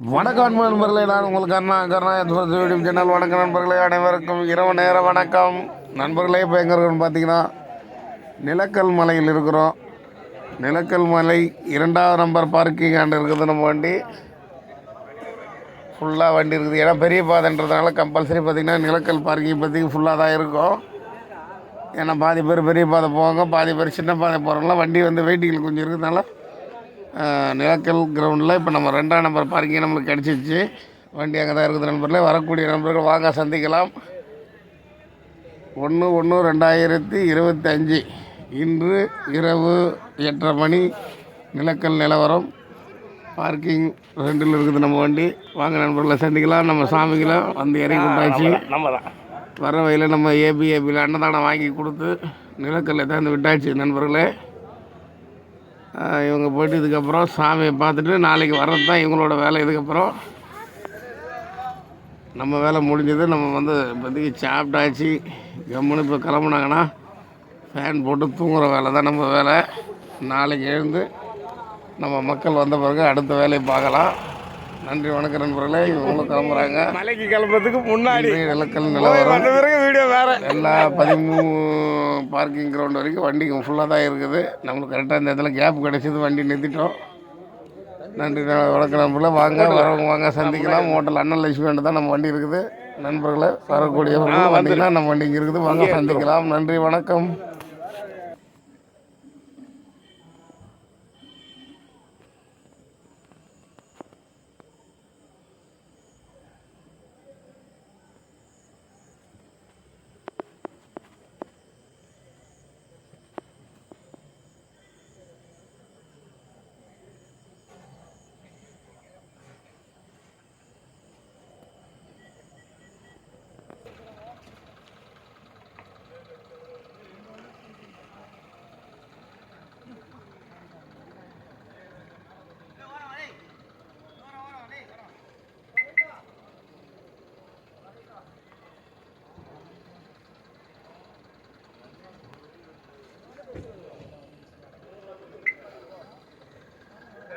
வணக்கம் அன்பு நண்பர்களே நான் உங்களுக்கு அண்ணா கருணா யூடியூப் சேனல் வணக்கம் நண்பர்களே அனைவருக்கும் இரவு நேர வணக்கம். நண்பர்களே இப்போ எங்கே பார்த்தீங்கன்னா நிலக்கல் மலையில் இருக்கிறோம். நிலக்கல் மலை இரண்டாவது நம்பர் பார்க்கிங் ஆண்டு இருக்குது நம்ம வண்டி. ஃபுல்லாக வண்டி இருக்குது. ஏன்னா பெரிய பாதைன்றதுனால கம்பல்சரி பார்த்திங்கன்னா நிலக்கல் பார்க்கிங் பார்த்திங்க ஃபுல்லாக தான் இருக்கும். ஏன்னா பாதி பேர் பெரிய பாதை போவாங்க பாதி பேர் சின்ன பாதை போகிறவங்களாம் வண்டி வந்து வெயிட்டிங்கில் கொஞ்சம் இருக்கிறதுனால நிலக்கல் கிரவுண்டில் இப்போ நம்ம ரெண்டாம் நம்பர் பார்க்கிங் நம்மளுக்கு கிடச்சிச்சு வண்டி அங்கே தான் இருக்குது நண்பர்களே. வரக்கூடிய நண்பர்கள் வாங்க சந்திக்கலாம். ஒன்று ஒன்று ரெண்டாயிரத்தி இருபத்தி அஞ்சு இன்று இரவு எட்டரை மணி நிலக்கல் நிலவரம். பார்க்கிங் ரெண்டில் இருக்குது நம்ம வண்டி. வாங்க நண்பர்களை சந்திக்கலாம். நம்ம சாமிகளை வந்து இறங்கி கொண்டாச்சு. நம்ம தான் வர வழியில் நம்ம ஏபி ஏபியில் அன்னதானம் வாங்கி கொடுத்து நிலக்கல்ல தான் விட்டாச்சு நண்பர்களே. இவங்க போயிட்டு இதுக்கப்புறம் சாமியை பார்த்துட்டு நாளைக்கு வர்றது தான் இவங்களோட வேலை. இதுக்கப்புறம் நம்ம வேலை முடிஞ்சது நம்ம வந்து இப்போதைக்கு சாப்பிட்டாச்சு. கம்முன்னு இப்போ கிளம்புனாங்கன்னா ஃபேன் போட்டு தூங்குற வேலை தான் நம்ம வேலை. நாளைக்கு எழுந்து நம்ம மக்கள் வந்த பிறகு அடுத்த வேலையை பார்க்கலாம். நன்றி வணக்கம் நண்பர்களே. இவங்களும் கிளம்புறாங்க. மலைக்கு கிளம்புறதுக்கு முன்னாடி நிலக்கல் நிலவரம். எல்லா பதிமூணு பார்க்கிங் கிரவுண்ட் வரைக்கும் வண்டிங்க ஃபுல்லாக தான் இருக்குது. நம்மளுக்கு கரெக்டாக இந்த இடத்துல கேப் கிடைச்சது வண்டி நிறுத்திட்டோம். நன்றி வணக்கம் நண்பர்களே வாங்க வரவங்க வாங்க சந்திக்கலாம். ஹோட்டல் அண்ணன் லட்சுமி தான் நம்ம வண்டி இருக்குது. நண்பர்களே வரக்கூடியவர்கள் வந்தீங்கன்னா நம்ம வண்டி இங்கே இருக்குது. வாங்க சந்திக்கலாம். நன்றி வணக்கம்.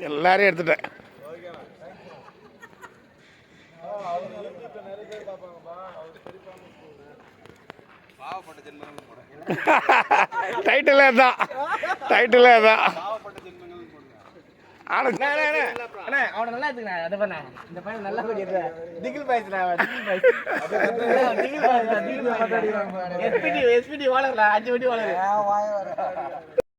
எல்லாரையும் எடுத்துட்டேன். டைட்டிலே தான் டைட்டிலே தான் ஆனா அண்ணா அவனை நல்லா எடுத்துக்கண்ணா. அதை பண்ண. இந்த பையன் நல்லா பண்ணிடுற திகில் பாய்ஸ்டா திகில் பாய்ஸ். திகில் பாய்ஸ் திகில் பாய்ஸ். எஸ்பிடி எஸ்பிடி ஓலர்ல அஞ்சு வண்டி ஓலர்